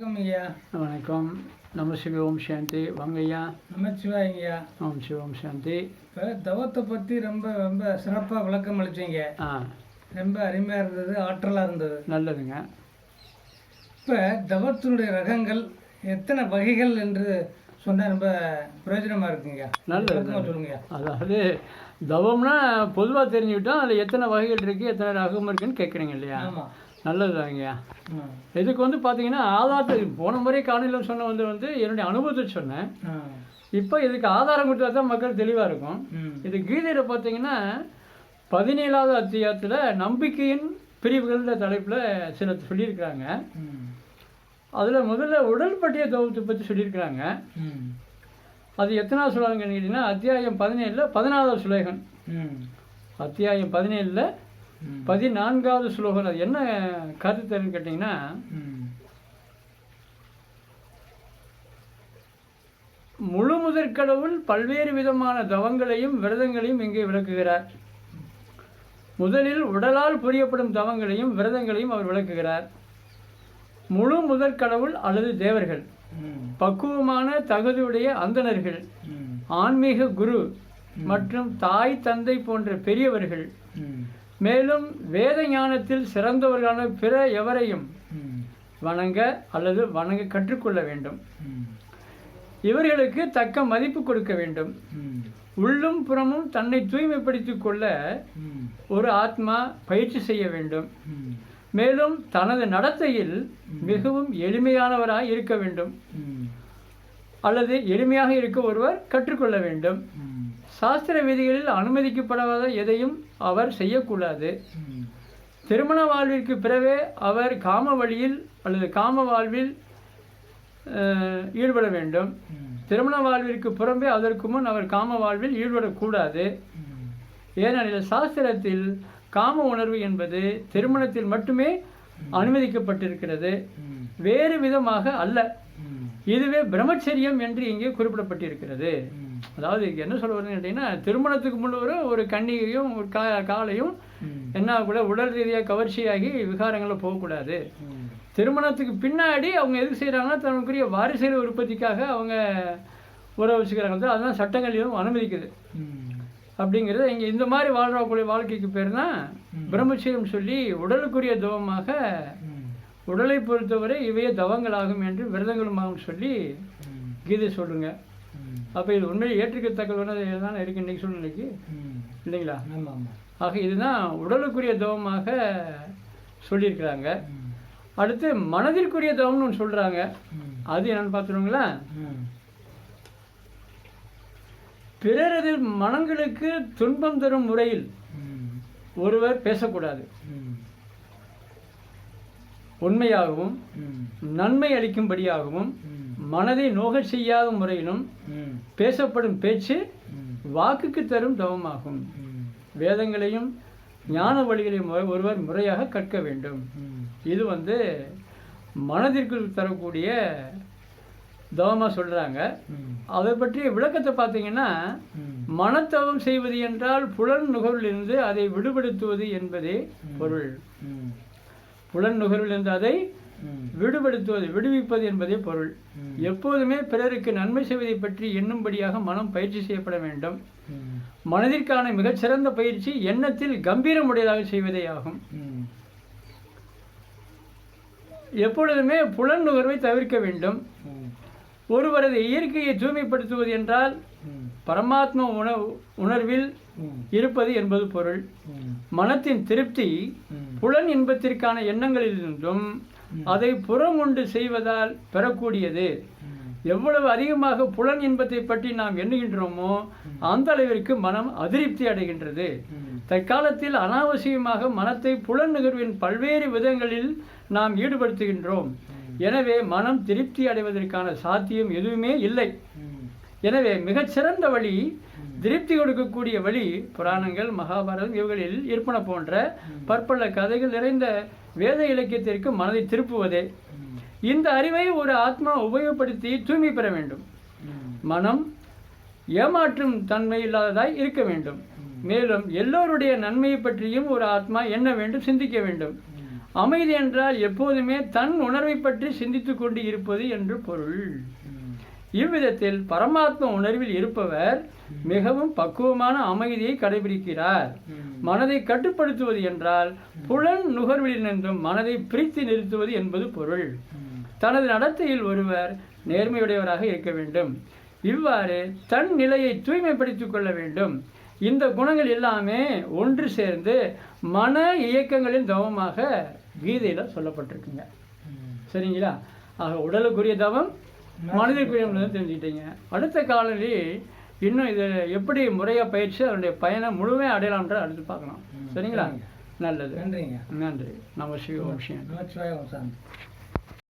வணக்கம் ஐயா. வணக்கம். நம சிவ ஓம் சாந்தி. வாங்க ஐயா. நமச்சிவாய்ங்கய்யா ஓம் சிவ ஓம் சாந்தி. இப்போ தவத்தை பற்றி ரொம்ப ரொம்ப சிறப்பாக விளக்கம் அளிச்சீங்க. ஆ. ரொம்ப அருமையாக இருந்தது ஆற்றலாக இருந்தது. நல்லதுங்க. இப்போ தவத்தினுடைய ரகங்கள் எத்தனை வகைகள் என்று சொன்னால் ரொம்ப பிரயோஜனமாக இருக்குங்க. விளக்கமா சொல்லுங்க அதாவது தவம்னா பொதுவாக தெரிஞ்சுக்கிட்டோம் அதில் எத்தனை வகைகள் இருக்குது எத்தனை ரகம் இருக்குன்னு கேட்குறீங்க இல்லையா? ஆமாம் நல்லதுதாங்கய்யா இதுக்கு வந்து பார்த்தீங்கன்னா ஆதாரத்தை போன முறை காணொலியில் சொன்ன வந்து வந்து என்னுடைய அனுபவத்தை சொன்னேன். இப்போ இதுக்கு ஆதாரம் கொடுத்தா தான் மக்கள் தெளிவாக இருக்கும். இது கீதையில் பார்த்தீங்கன்னா பதினேழாவது அத்தியாயத்தில் நம்பிக்கையின் பிரிவுகள்ன்ற தலைப்பில் சில சொல்லியிருக்கிறாங்க. அதில் முதல்ல உடல் பற்றிய பற்றி சொல்லியிருக்கிறாங்க. அது எத்தனாவது சுலகம்னு கேட்டிங்கன்னா அத்தியாயம் பதினேழில் பதினாறாவது சுலோகம் ம். அத்தியாயம் பதினேழில் பதினான்காவது சுலோகம் அது என்ன கருத்துன்னு கேட்டிங்கன்னா முழு முதற் கடவுள் பல்வேறு விதமான தவங்களையும் விரதங்களையும் இங்கே விளக்குகிறார். முதலில் உடலால் புரியப்படும் தவங்களையும் விரதங்களையும் அவர் விளக்குகிறார். முழு முதற் கடவுள் அல்லது தேவர்கள் பக்குவமான தகுதியுடைய அந்தணர்கள் ஆன்மீக குரு மற்றும் தாய் தந்தை போன்ற பெரியவர்கள் மேலும் வேத ஞானத்தில் சிறந்தவர்களான பிற எவரையும் வணங்க அல்லது வணங்க கற்றுக்கொள்ள வேண்டும். இவர்களுக்கு தக்க மதிப்பு கொடுக்க வேண்டும். உள்ளும் புறமும் தன்னை தூய்மைப்படுத்திக் கொள்ள ஒரு ஆத்மா பயிற்சி செய்ய வேண்டும். மேலும் தனது நடத்தையில் மிகவும் எளிமையானவராக இருக்க வேண்டும். அல்லது எளிமையாக இருக்க ஒருவர் கற்றுக்கொள்ள வேண்டும். சாஸ்திர விதிகளில் அனுமதிக்கப்படாத எதையும் அவர் செய்யக்கூடாது. திருமண வாழ்விற்கு பிறவே அவர் காம வழியில் அல்லது காம வாழ்வில் ஈடுபட வேண்டும். திருமண வாழ்விற்கு புறம்பே அதற்கு முன் அவர் காம வாழ்வில் ஈடுபடக்கூடாது. ஏனெனில் சாஸ்திரத்தில் காம உணர்வு என்பது திருமணத்தில் மட்டுமே அனுமதிக்கப்பட்டிருக்கிறது. வேறு விதமாக அல்ல. இதுவே பிரம்மச்சரியம் என்று இங்கே குறிப்பிடப்பட்டிருக்கிறது. அதாவது என்ன சொல்ல வருதுன்னு கேட்டிங்கன்னா திருமணத்துக்கு முன்னூறு ஒரு கன்னிகையும் ஒரு கா காலையும் என்ன கூட உடல் ரீதியாக கவர்ச்சியாகி விகாரங்களில் போகக்கூடாது. திருமணத்துக்கு பின்னாடி அவங்க எதுக்கு செய்கிறாங்கன்னா தனக்குரிய வாரிசுகள் உற்பத்திக்காக அவங்க உறவு வச்சுக்கிறாங்க அதுதான் சட்டங்களையும் அனுமதிக்குது. அப்படிங்கிறது இங்கே இந்த மாதிரி வாழ்றக்கூடிய வாழ்க்கைக்கு பேர் தான் பிரம்மச்சரியம் சொல்லி உடலுக்குரிய தவமாக உடலை பொறுத்தவரை இவையே தவங்களாகும் என்று விரதங்களுமாகும் சொல்லி ம். கீதை சொல்லுங்க. ம் அப்போ இது உண்மையை ஏற்றுக்கத்தக்கது தானே இருக்கு இன்னைக்கு சூழ்நிலைக்கு? இல்லைங்களா? ஆமாம். ஆக இதுதான் உடலுக்குரிய தவமாக சொல்லியிருக்கிறாங்க. அடுத்து மனதிற்குரிய தவம்னு ஒன்று சொல்கிறாங்க அது என்னன்னு பார்த்துருங்களா பிறரது மனங்களுக்கு துன்பம் தரும் முறையில் ஒருவர் பேசக்கூடாது. உண்மையாகவும் நன்மை அளிக்கும்படியாகவும் மனதை நோகச் செய்யாத முறையிலும் பேசப்படும் பேச்சு வாக்குக்கு தரும் தவமாகும். வேதங்களையும் ஞான வழிகளையும் ஒருவர் முறையாக கற்க வேண்டும். இது வந்து மனதிற்கு தரக்கூடிய தவமாக சொல்கிறாங்க அதை பற்றிய விளக்கத்தை பார்த்தீங்கன்னா மனத்தவம் செய்வது என்றால் புலன் நுகர்விலிருந்து அதை விடுபடுத்துவது என்பதே பொருள். புலன் நுகர்விலிருந்து அதை விடுபடுத்துவது விடுவிப்பது என்பதே பொருள். எப்போதுமே பிறருக்கு நன்மை செய்வதை பற்றி எண்ணும்படியாக மனம் பயிற்சி செய்யப்பட வேண்டும். மனதிற்கான மிகச்சிறந்த பயிற்சி எண்ணத்தில் கம்பீரமுடையதாக செய்வதே ஆகும். எப்பொழுதுமே புலன் நுகர்வை தவிர்க்க வேண்டும். ஒருவரது இயற்கையை தூய்மைப்படுத்துவது என்றால் பரமாத்ம உணவு உணர்வில் இருப்பது என்பது பொருள். மனத்தின் திருப்தி புலன் இன்பத்திற்கான எண்ணங்களிலிருந்தும் அதை புறமுண்டு செய்வதால் பெறக்கூடியது. எவ்வளவு அதிகமாக புலன் இன்பத்தை பற்றி நாம் எண்ணுகின்றோமோ அந்த அளவிற்கு மனம் அதிருப்தி அடைகின்றது. தற்காலத்தில் அனாவசியமாக மனத்தை புலன் நுகர்வின் பல்வேறு விதங்களில் நாம் ஈடுபடுத்துகின்றோம். எனவே மனம் திருப்தி அடைவதற்கான சாத்தியம் எதுவுமே இல்லை. எனவே மிகச்சிறந்த வழி திருப்தி கொடுக்கக்கூடிய வழி புராணங்கள் மகாபாரதம் இவைகளில் இருப்பன போன்ற பற்பல கதைகள் நிறைந்த வேத இலக்கியத்திற்கு மனதை திருப்புவதே. இந்த அறிவை ஒரு ஆத்மா உபயோகப்படுத்தி தூய்மை பெற வேண்டும். மனம் ஏமாற்றும் தன்மை இல்லாததாய் இருக்க வேண்டும். மேலும் எல்லோருடைய நன்மையை பற்றியும் ஒரு ஆத்மா எண்ண வேண்டும் சிந்திக்க வேண்டும். அமைதி என்றால் எப்போதுமே தன் உணர்வை பற்றி சிந்தித்துக் கொண்டு இருப்பது என்று பொருள். இவ்விதத்தில் பரமாத்ம உணர்வில் இருப்பவர் மிகவும் பக்குவமான அமைதியை கடைபிடிக்கிறார். மனதை கட்டுப்படுத்துவது என்றால் புலன் நுகர்வில் நின்றும் மனதை பிரித்து நிறுத்துவது என்பது பொருள். தனது நடத்தையில் ஒருவர் நேர்மையுடையவராக இருக்க வேண்டும். இவ்வாறு தன் நிலையை தூய்மைப்படுத்திக் கொள்ள வேண்டும். இந்த குணங்கள் எல்லாமே ஒன்று சேர்ந்து மன இயக்கங்களின் தவமாக கீதையில் சொல்லப்பட்டிருக்குங்க. சரிங்களா? ஆக உடலுக்குரிய தவம் மனதிற்குரிய தவம் தெரிஞ்சுக்கிட்டீங்க. அடுத்த காலையில் இன்னும் இது எப்படி முறையாக பயிற்சி அதனுடைய பயனை முழுமையாக அடையலாம்ன்ற அடுத்து பார்க்கலாம். சரிங்களா? சரிங்க. நல்லது. நன்றிங்க. நன்றி. நம சிவ விஷயம் நமச்சிவாய சாந்தி.